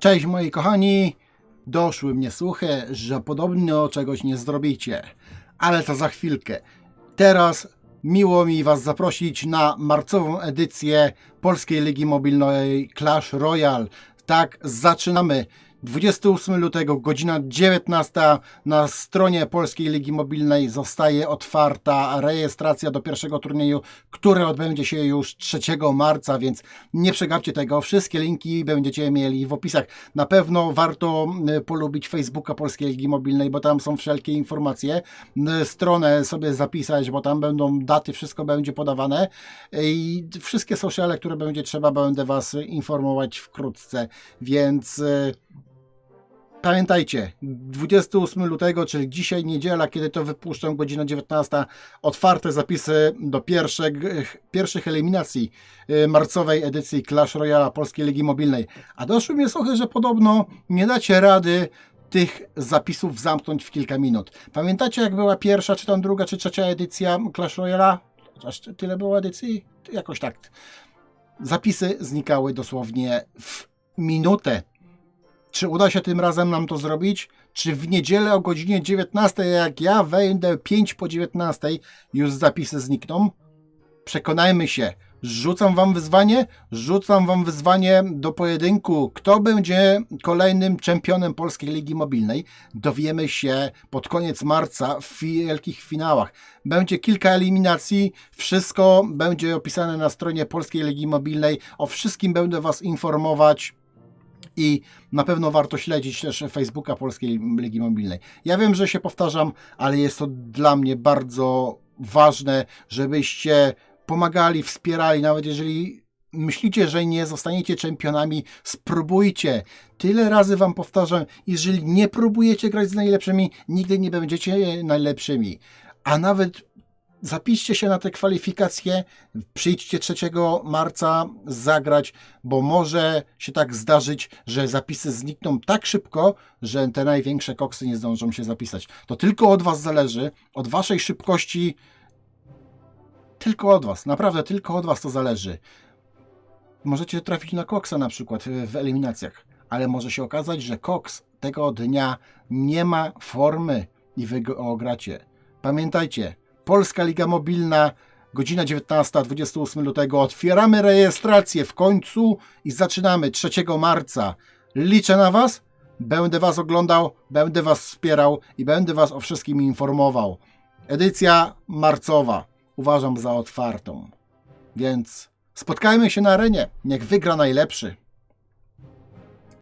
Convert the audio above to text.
Cześć moi kochani! Doszły mnie słuchy, że podobno czegoś nie zrobicie. Ale to za chwilkę. Teraz miło mi Was zaprosić na marcową edycję Polskiej Ligi Mobilnej Clash Royale. Tak, zaczynamy. 28 lutego, godzina 19 na stronie Polskiej Ligi Mobilnej zostaje otwarta rejestracja do pierwszego turnieju, który odbędzie się już 3 marca, więc nie przegapcie tego. Wszystkie linki będziecie mieli w opisach. Na pewno warto y, polubić Facebooka Polskiej Ligi Mobilnej, bo tam są wszelkie informacje. Y, Stronę sobie zapisać, bo tam będą daty, wszystko będzie podawane i wszystkie sociale, które będzie trzeba, będę Was informować wkrótce, więc y, Pamiętajcie, 28 lutego, czyli dzisiaj niedziela, kiedy to wypuszczam, godzina 19, otwarte zapisy do pierwszych, pierwszych eliminacji y, marcowej edycji Clash Royale Polskiej Ligi Mobilnej. A doszły mnie słuchy, że podobno nie dacie rady tych zapisów zamknąć w kilka minut. Pamiętacie jak była pierwsza, czy tam druga, czy trzecia edycja Clash Royale? Aż tyle było edycji? Jakoś tak. Zapisy znikały dosłownie w minutę. Czy uda się tym razem nam to zrobić? Czy w niedzielę o godzinie 19, jak ja wejdę 5 po 19, już zapisy znikną? Przekonajmy się. Rzucam wam wyzwanie, rzucam wam wyzwanie do pojedynku. Kto będzie kolejnym czempionem Polskiej Ligi Mobilnej? Dowiemy się pod koniec marca w wielkich finałach. Będzie kilka eliminacji, wszystko będzie opisane na stronie Polskiej Ligi Mobilnej. O wszystkim będę was informować i na pewno warto śledzić też Facebooka Polskiej Ligi Mobilnej. Ja wiem, że się powtarzam, ale jest to dla mnie bardzo ważne, żebyście pomagali, wspierali, nawet jeżeli myślicie, że nie zostaniecie czempionami, spróbujcie. Tyle razy wam powtarzam, jeżeli nie próbujecie grać z najlepszymi, nigdy nie będziecie najlepszymi. A nawet zapiszcie się na te kwalifikacje, przyjdźcie 3 marca zagrać, bo może się tak zdarzyć, że zapisy znikną tak szybko, że te największe koksy nie zdążą się zapisać. To tylko od Was zależy, od Waszej szybkości, tylko od Was, naprawdę tylko od Was to zależy. Możecie trafić na koksa na przykład w eliminacjach, ale może się okazać, że koks tego dnia nie ma formy i Wy go ogracie. Pamiętajcie, Polska Liga Mobilna, godzina 19, 28 lutego. Otwieramy rejestrację w końcu i zaczynamy 3 marca. Liczę na Was, będę Was oglądał, będę Was wspierał i będę Was o wszystkim informował. Edycja marcowa uważam za otwartą. Więc spotkajmy się na arenie. Niech wygra najlepszy.